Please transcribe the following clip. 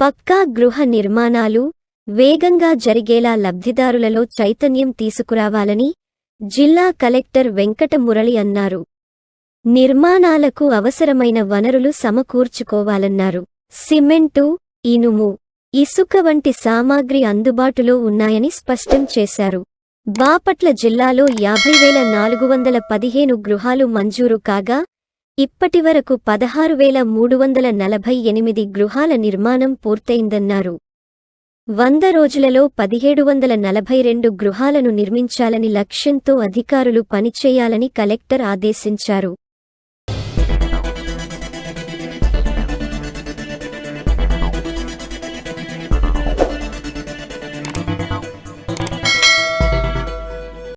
పక్కా గృహ నిర్మాణాలు వేగంగా జరిగేలా లబ్ధిదారులలో చైతన్యం తీసుకురావాలని జిల్లా కలెక్టర్ వెంకట మురళి అన్నారు. నిర్మాణాలకు అవసరమైన వనరులు సమకూర్చుకోవాలన్నారు. సిమెంటు ఇనుము ఇసుక వంటి సామాగ్రి అందుబాటులో ఉన్నాయని స్పష్టం చేశారు. బాపట్ల జిల్లాలో యాభై వేల నాలుగు వందల పదిహేను గృహాలు మంజూరు కాగా ఇప్పటివరకు పదహారు వేల మూడు వందల నలభై ఎనిమిది గృహాల నిర్మాణం పూర్తయిందన్నారు. వంద రోజులలో పదిహేడు వందల నలభై రెండు గృహాలను నిర్మించాలని లక్ష్యంతో అధికారులు పనిచేయాలని కలెక్టర్ ఆదేశించారు.